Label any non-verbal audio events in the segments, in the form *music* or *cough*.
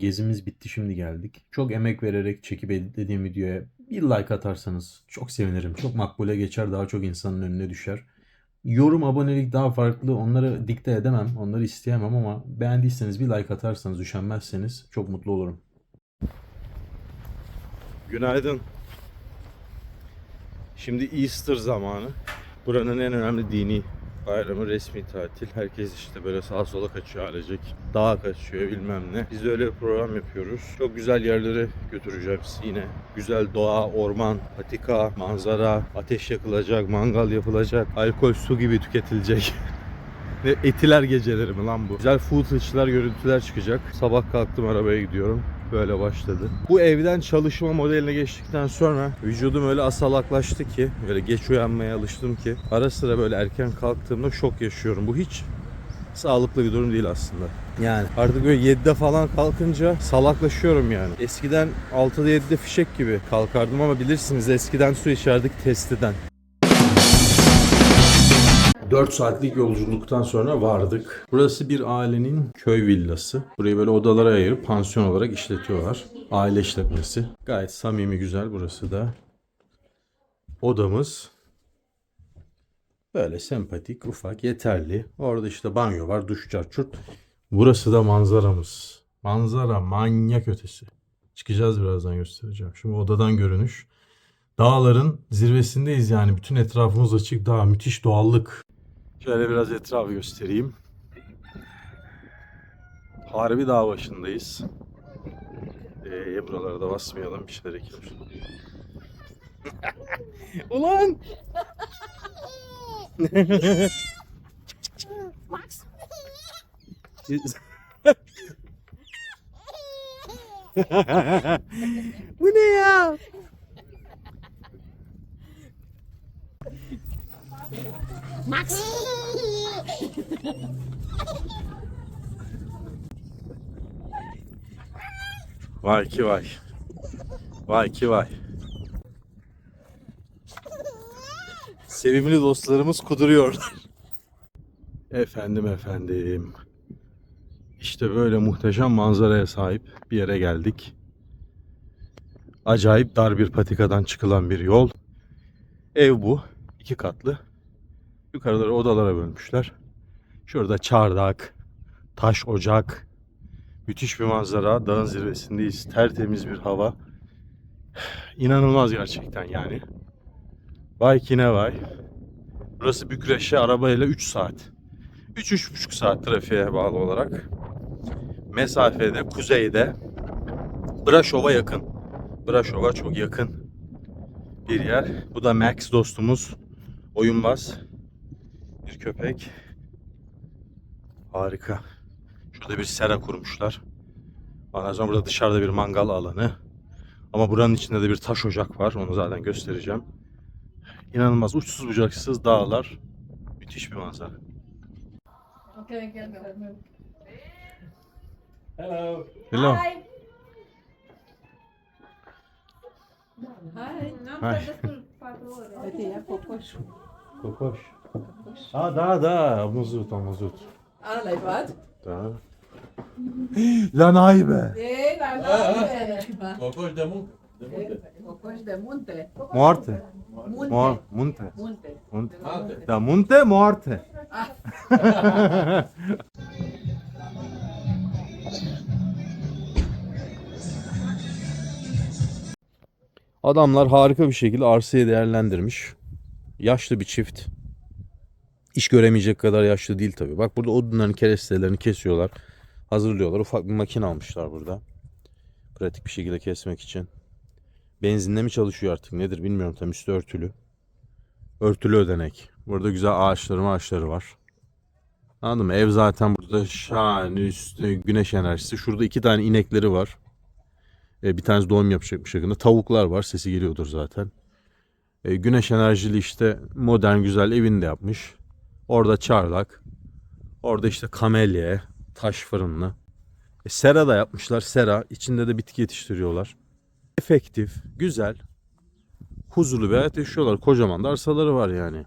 Gezimiz bitti şimdi geldik. Çok emek vererek çekip editlediğim videoya bir like atarsanız çok sevinirim. Çok makbule geçer daha çok insanın önüne düşer. Yorum, abonelik daha farklı. Onları dikte edemem. Onları isteyemem ama beğendiyseniz bir like atarsanız, üşenmezseniz çok mutlu olurum. Günaydın. Şimdi Easter zamanı. Buranın en önemli dini bayramı resmi tatil. Herkes işte böyle sağa sola kaçıyor ailecek. Dağa kaçıyor bilmem ne. Biz de öyle bir program yapıyoruz. Çok güzel yerlere götüreceğim sizi yine. Güzel doğa, orman, patika, manzara, ateş yakılacak, mangal yapılacak, alkol su gibi tüketilecek. *laughs* Etiler geceleri mi lan bu? Güzel footage'lar, görüntüler çıkacak. Sabah kalktım arabaya gidiyorum. Böyle başladı. Bu evden çalışma modeline geçtikten sonra vücudum öyle asalaklaştı ki, böyle geç uyanmaya alıştım ki ara sıra böyle erken kalktığımda şok yaşıyorum. Bu hiç sağlıklı bir durum değil aslında. Yani artık böyle 7'de falan kalkınca salaklaşıyorum yani. Eskiden 6'da 7'de fişek gibi kalkardım ama bilirsiniz eskiden su içerdik testiden. 4 saatlik yolculuktan sonra vardık. Burası bir ailenin köy villası. Burayı böyle odalara ayırıp pansiyon olarak işletiyorlar. Aile işletmesi. Gayet samimi güzel burası da. Odamız böyle sempatik, ufak, yeterli. Orada işte banyo var, duş çarçurt. Burası da manzaramız. Manzara manyak ötesi. Çıkacağız birazdan göstereceğim. Şimdi odadan görünüş. Dağların zirvesindeyiz yani. Bütün etrafımız açık dağ. Müthiş doğallık. Şöyle biraz etrafı göstereyim. Harbi dağ başındayız. Ee, buralara da basmayalım bir şeyler ekilir. *laughs* Ulan! *laughs* Bu ne ya? Vay ki vay. Vay ki vay. Sevimli dostlarımız kuduruyorlar. Efendim efendim. İşte böyle muhteşem manzaraya sahip bir yere geldik. Acayip dar bir patikadan çıkılan bir yol. Ev bu. iki katlı. Yukarıları odalara bölmüşler. Şurada çardak, taş ocak, müthiş bir manzara. Dağın zirvesindeyiz. Tertemiz bir hava. İnanılmaz gerçekten yani. Vay ki ne vay. Burası Bükreş'e arabayla 3 saat. 3-3,5 saat trafiğe bağlı olarak. Mesafede kuzeyde Braşov'a yakın. Braşov'a çok yakın bir yer. Bu da Max dostumuz. Oyunbaz. Bir köpek. Harika. Şurada bir sera kurmuşlar. Ondan sonra burada dışarıda bir mangal alanı. Ama buranın içinde de bir taş ocak var. Onu zaten göstereceğim. İnanılmaz uçsuz bucaksız dağlar. Müthiş bir manzara. Okay. Hello. Hello. Hi. Hi. Hi. kokoş. Kokoş. Aa da da muzut muzut. Ah, levat. Da. Lan ay be. Daar Ah, Kokos de mu. De. Kokoş de. Monte. Muar, munte. Munte. Mate. Da munte muarte. Adamlar harika bir şekilde arsayı değerlendirmiş. Yaşlı bir çift. İş göremeyecek kadar yaşlı değil tabii. Bak burada odunların kerestelerini kesiyorlar. Hazırlıyorlar. Ufak bir makine almışlar burada. Pratik bir şekilde kesmek için. Benzinle mi çalışıyor artık nedir bilmiyorum. Tam üstü örtülü. Örtülü ödenek. Burada güzel ağaçları ağaçları var. Anladın mı? Ev zaten burada şahane üstü güneş enerjisi. Şurada iki tane inekleri var. E, bir tanesi doğum yapacakmış yakında. Tavuklar var. Sesi geliyordur zaten. E, güneş enerjili işte modern güzel evini de yapmış. Orada çardak. Orada işte kamelye, taş fırınlı. E, sera da yapmışlar. Sera. içinde de bitki yetiştiriyorlar. Efektif, güzel, huzurlu bir hayat yaşıyorlar. Kocaman da arsaları var yani.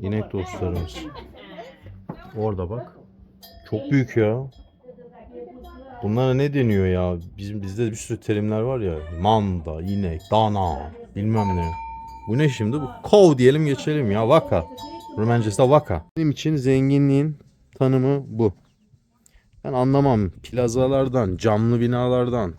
İnek dostlarımız. Orada bak. Çok büyük ya. Bunlara ne deniyor ya? Bizim bizde bir sürü terimler var ya. Manda, inek, dana, bilmem ne. Bu ne şimdi? Bu kov diyelim geçelim ya. Vaka. Rumencesi vaka. Benim için zenginliğin tanımı bu. Ben anlamam plazalardan, camlı binalardan,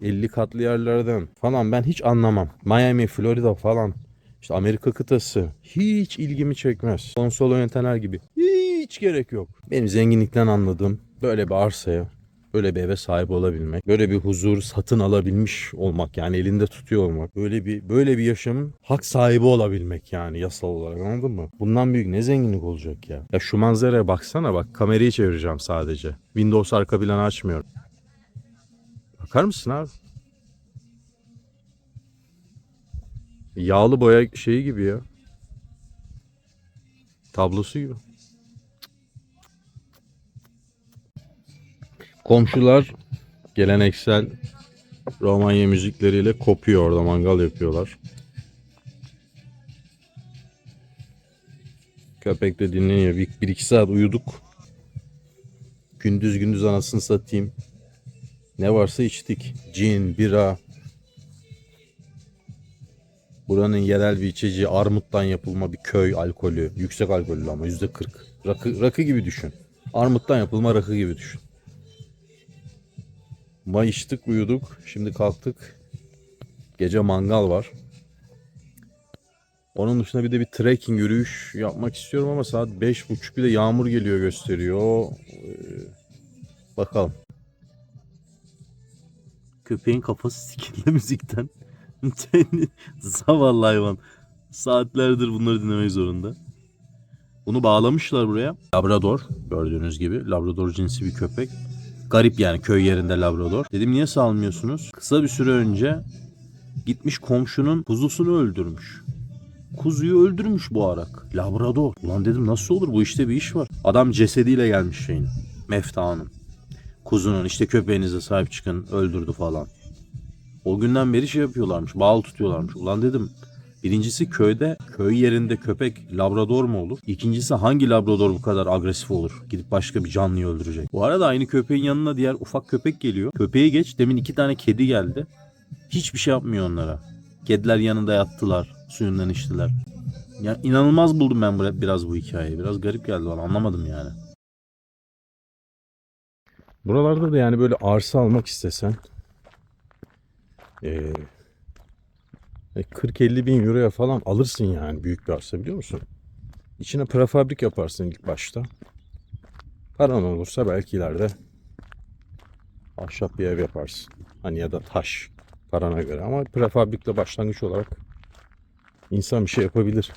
50 katlı yerlerden falan ben hiç anlamam. Miami, Florida falan. İşte Amerika kıtası hiç ilgimi çekmez. Konsol yönetenler gibi. Hiç gerek yok. Benim zenginlikten anladığım böyle bir arsaya, böyle bir eve sahip olabilmek, böyle bir huzur satın alabilmiş olmak yani elinde tutuyor olmak. Böyle bir böyle bir yaşamın hak sahibi olabilmek yani yasal olarak anladın mı? Bundan büyük ne zenginlik olacak ya? Ya şu manzaraya baksana bak kamerayı çevireceğim sadece. Windows arka planı açmıyorum. Bakar mısın abi? Yağlı boya şeyi gibi ya. Tablosu gibi. Komşular geleneksel Romanya müzikleriyle kopuyor orada mangal yapıyorlar. Köpek de dinleniyor. Bir, bir iki saat uyuduk. Gündüz gündüz anasını satayım. Ne varsa içtik. Cin, bira. Buranın yerel bir içeceği armuttan yapılma bir köy alkolü. Yüksek alkollü ama yüzde kırk. Rakı, rakı gibi düşün. Armuttan yapılma rakı gibi düşün. May içtik uyuduk. Şimdi kalktık. Gece mangal var. Onun dışında bir de bir trekking yürüyüş yapmak istiyorum ama saat beş buçuk bir de yağmur geliyor gösteriyor. Ee, bakalım. Köpeğin kafası sikildi *laughs* müzikten. *laughs* Zavallı hayvan. Saatlerdir bunları dinlemek zorunda. Bunu bağlamışlar buraya. Labrador gördüğünüz gibi. Labrador cinsi bir köpek. Garip yani köy yerinde Labrador. Dedim niye salmıyorsunuz? Kısa bir süre önce gitmiş komşunun kuzusunu öldürmüş. Kuzuyu öldürmüş bu arak. Labrador. Ulan dedim nasıl olur bu işte bir iş var. Adam cesediyle gelmiş şeyin. Mefta'nın. Kuzunun işte köpeğinize sahip çıkın öldürdü falan. O günden beri şey yapıyorlarmış. Bağlı tutuyorlarmış. Ulan dedim Birincisi köyde, köy yerinde köpek labrador mu olur? İkincisi hangi labrador bu kadar agresif olur? Gidip başka bir canlıyı öldürecek. Bu arada aynı köpeğin yanına diğer ufak köpek geliyor. Köpeği geç demin iki tane kedi geldi. Hiçbir şey yapmıyor onlara. Kediler yanında yattılar. Suyundan içtiler. Ya inanılmaz buldum ben biraz bu hikayeyi. Biraz garip geldi bana. Anlamadım yani. Buralarda da yani böyle arsa almak istesen eee e, 40-50 bin euroya falan alırsın yani büyük bir arsa biliyor musun? İçine prefabrik yaparsın ilk başta. Paran olursa belki ileride ahşap bir ev yaparsın. Hani ya da taş parana göre ama prefabrikle başlangıç olarak insan bir şey yapabilir.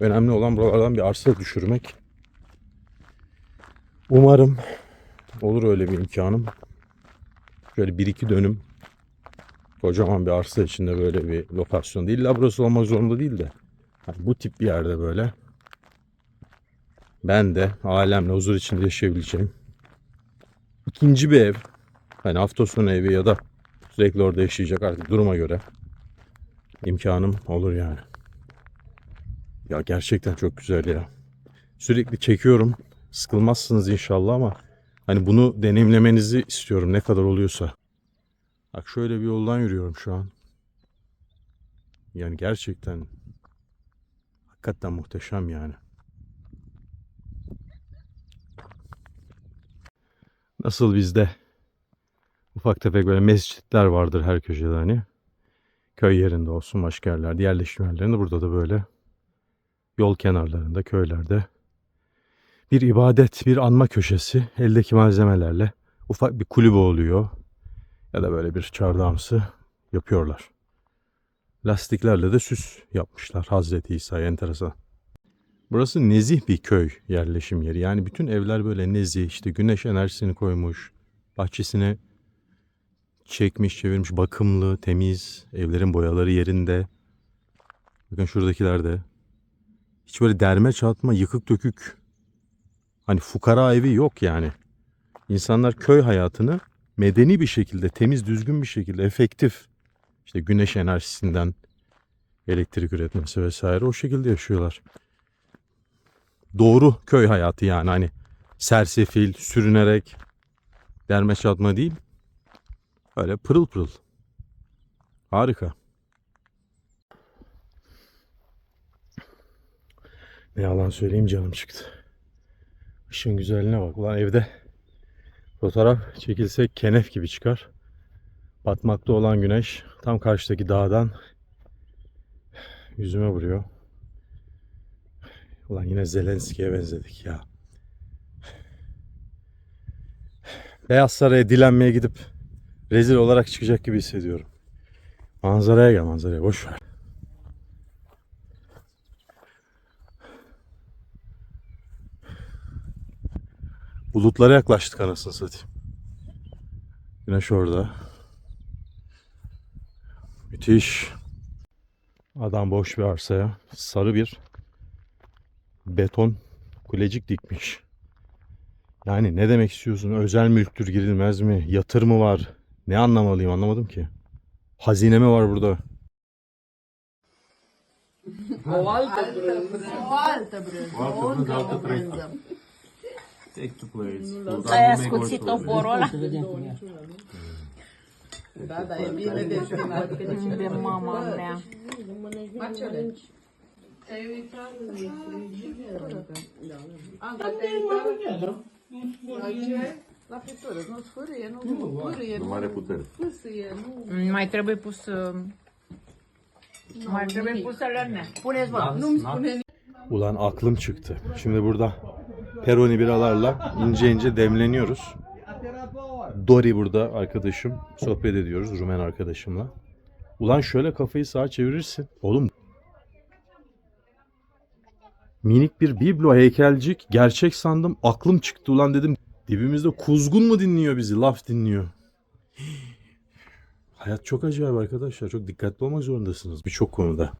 Önemli olan buralardan bir arsa düşürmek. Umarım olur öyle bir imkanım. Şöyle bir iki dönüm kocaman bir arsa içinde böyle bir lokasyon değil. İlla burası olmak zorunda değil de. hani bu tip bir yerde böyle. Ben de alemle huzur içinde yaşayabileceğim. ikinci bir ev. Hani hafta sonu evi ya da sürekli orada yaşayacak artık duruma göre. imkanım olur yani. Ya gerçekten çok güzel ya. Sürekli çekiyorum. Sıkılmazsınız inşallah ama hani bunu deneyimlemenizi istiyorum ne kadar oluyorsa. Bak şöyle bir yoldan yürüyorum şu an. Yani gerçekten hakikaten muhteşem yani. Nasıl bizde ufak tefek böyle mescitler vardır her köşede hani. Köy yerinde olsun başka yerlerde yerleşim yerlerinde burada da böyle yol kenarlarında köylerde bir ibadet bir anma köşesi eldeki malzemelerle ufak bir kulübe oluyor ya da böyle bir çardağımsı yapıyorlar. Lastiklerle de süs yapmışlar Hazreti İsa'ya enteresan. Burası nezih bir köy yerleşim yeri. Yani bütün evler böyle nezih. işte güneş enerjisini koymuş. Bahçesine çekmiş, çevirmiş. Bakımlı, temiz. Evlerin boyaları yerinde. Bakın şuradakiler de. Hiç böyle derme çatma, yıkık dökük. Hani fukara evi yok yani. İnsanlar köy hayatını medeni bir şekilde, temiz, düzgün bir şekilde, efektif işte güneş enerjisinden elektrik üretmesi vesaire o şekilde yaşıyorlar. doğru köy hayatı yani hani sersefil, sürünerek derme çatma değil. Öyle pırıl pırıl. Harika. Ne yalan söyleyeyim canım çıktı. Işın güzelliğine bak. Ulan evde fotoğraf çekilsek kenef gibi çıkar. Batmakta olan güneş tam karşıdaki dağdan yüzüme vuruyor. Ulan yine Zelenski'ye benzedik ya. Beyaz Saray'a dilenmeye gidip rezil olarak çıkacak gibi hissediyorum. Manzaraya gel manzaraya boş ver. Bulutlara yaklaştık anasını satayım. Güneş orada. Müthiş. Adam boş bir arsaya sarı bir beton kulecik dikmiş. Yani ne demek istiyorsun? Özel mülktür girilmez mi? Yatır mı var? Ne anlamalıyım anlamadım ki. Hazine mi var burada? Alta brânză. Alta brânză. Take the plates. Ai ascuțit o porola? Da, da, e bine destinat. De mama mea. Marcele. Anca, te-ai uitat? Aici, La fritură, nu sfârâie, nu pârâie, nu Mare putere. fâsâie, nu... Mai trebuie pus... Mai trebuie pusă lămea. Puneți, vă. Nu-mi spune Ulan aklım çıktı. Şimdi burada Peroni biralarla ince ince demleniyoruz. Dori burada arkadaşım. Sohbet ediyoruz Rumen arkadaşımla. Ulan şöyle kafayı sağa çevirirsin. Oğlum minik bir biblo heykelcik gerçek sandım. Aklım çıktı ulan dedim. Dibimizde kuzgun mu dinliyor bizi? Laf dinliyor. Hayat çok acayip arkadaşlar. Çok dikkatli olmak zorundasınız birçok konuda.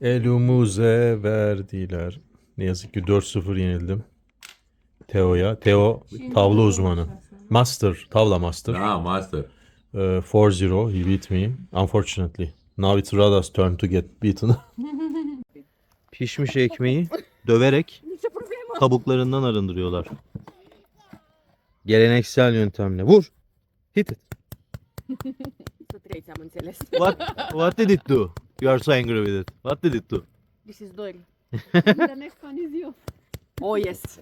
Elumuze verdiler. Ne yazık ki 4-0 yenildim. Teo'ya. Teo tavla uzmanı. Master. Tavla master. Ah, master. Uh, 4-0. He beat me. Unfortunately. Now it's Rada's turn to get beaten. *laughs* Pişmiş ekmeği döverek kabuklarından arındırıyorlar. Geleneksel yöntemle. Vur. Hit it. *laughs* What, what did it do? You are so angry with it. What did it do? This is Dori. The next one is you. Oh, yes.